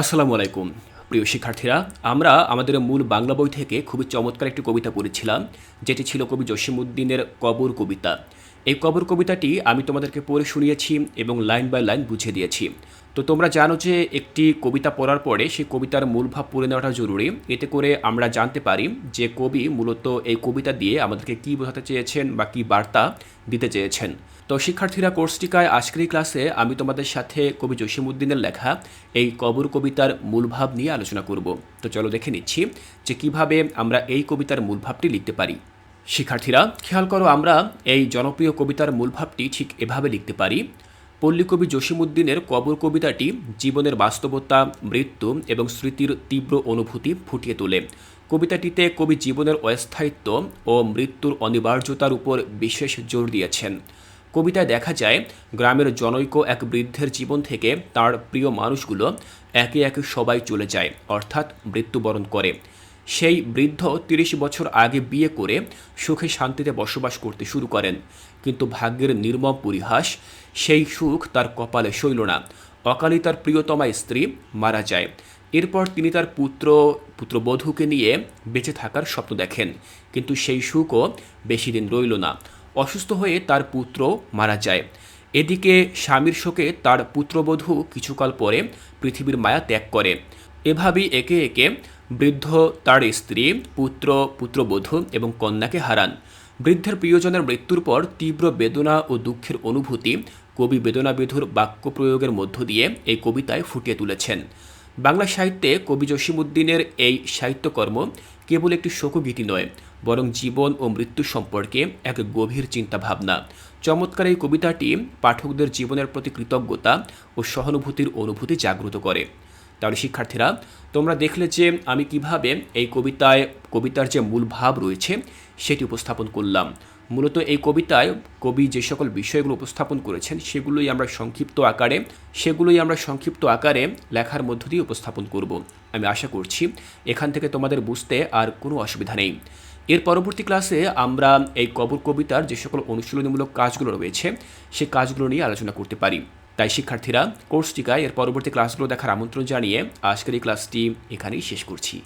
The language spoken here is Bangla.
আসসালামু আলাইকুম। প্রিয় শিক্ষার্থীরা, আমরা আমাদের মূল বাংলা বই থেকে খুবই চমৎকার একটি কবিতা পড়েছিলাম, যেটি ছিল কবি জসিমুদ্দিনের কবর কবিতা। এই কবর কবিতাটি আমি তোমাদেরকে পড়ে শুনিয়েছি এবং লাইন বাই লাইন বুঝিয়ে দিয়েছি। তো তোমরা জানো যে একটি কবিতা পড়ার পরে সেই কবিতার মূল ভাব পড়ে নেওয়াটা জরুরি। এতে করে আমরা জানতে পারি যে কবি মূলত এই কবিতা দিয়ে আমাদেরকে কী বোঝাতে চেয়েছেন বা কী বার্তা দিতে চেয়েছেন। তো শিক্ষার্থীরা কোর্সটিকায় আজকের ক্লাসে আমি তোমাদের সাথে কবি জসিমুদ্দিনের লেখা, এই কবর কবিতার মূলভাব নিয়ে আলোচনা করব। তো চলো দেখে নিচ্ছি যে কীভাবে আমরা এই কবিতার মূলভাবটি লিখতে পারি। শিক্ষার্থীরা, খেয়াল করো আমরা এই জনপ্রিয় কবিতার মূলভাবটি ঠিক এভাবে লিখতে পারি। পল্লীকবি জসিমুদ্দিনের কবর কবিতাটি জীবনের বাস্তবতা, মৃত্যু এবং স্মৃতির তীব্র অনুভূতি ফুটিয়ে তোলে। কবিতাটিতে কবি জীবনের অস্থায়িত্ব ও মৃত্যুর অনিবার্যতার উপর বিশেষ জোর দিয়েছেন। কবিতায় দেখা যায়, গ্রামের জনৈক এক বৃদ্ধের জীবন থেকে তার প্রিয় মানুষগুলো একে একে সবাই চলে যায়, অর্থাৎ মৃত্যুবরণ করে। সেই বৃদ্ধ তিরিশ বছর আগে বিয়ে করে সুখে শান্তিতে বসবাস করতে শুরু করেন। কিন্তু ভাগ্যের নির্মম পরিহাস, সেই সুখ তার কপালে সইল না। অকালে তার প্রিয়তমা স্ত্রী মারা যায়। এরপর তিনি তার পুত্র, পুত্রবধূকে নিয়ে বেঁচে থাকার স্বপ্ন দেখেন। কিন্তু সেই সুখও বেশি দিন রইল না। অসুস্থ হয়ে তার পুত্র মারা যায়। এদিকে স্বামীর শোকে তার পুত্রবধূ কিছুকাল পরে পৃথিবীর মায়া ত্যাগ করে। এভাবেই একে একে বৃদ্ধ তার স্ত্রী, পুত্র, পুত্রবধূ এবং কন্যাকে হারান। বৃদ্ধের প্রিয়জনের মৃত্যুর পর তীব্র বেদনা ও দুঃখের অনুভূতি কবি বেদনাবিধুর বাক্য প্রয়োগের মধ্য দিয়ে এই কবিতায় ফুটিয়ে তুলেছেন। বাংলা সাহিত্যে কবি জসিমুদ্দিনের এই সাহিত্যকর্ম কেবল একটি শোকগীতি নয়, বরং জীবন ও মৃত্যু সম্পর্কে এক গভীর চিন্তাভাবনা। চমৎকার এই কবিতাটি পাঠকদের জীবনের প্রতি কৃতজ্ঞতা ও সহানুভূতির অনুভূতি জাগ্রত করে। তাহলে শিক্ষার্থীরা, তোমরা দেখলে যে আমি কীভাবে এই কবিতায় কবিতার যে মূল ভাব রয়েছে, সেটি উপস্থাপন করলাম। মূলত এই কবিতায় কবি যে সকল বিষয়গুলো উপস্থাপন করেছেন, সেগুলোই আমরা সংক্ষিপ্ত আকারে, সেগুলোই আমরা সংক্ষিপ্ত আকারে লেখার মধ্য দিয়ে উপস্থাপন করব। আমি আশা করছি এখান থেকে তোমাদের বুঝতে আর কোনো অসুবিধা নেই। এর পরবর্তী ক্লাসে আমরা এই কবর কবিতার যে সকল অনুশীলনীমূলক কাজগুলো রয়েছে, সে কাজগুলো নিয়ে আলোচনা করতে পারি। তাই শিক্ষার্থীরা কোর্সটিকায় এর পরবর্তী ক্লাসগুলো দেখার আমন্ত্রণ জানিয়ে আজকের এই ক্লাসটি এখানেই শেষ করছি।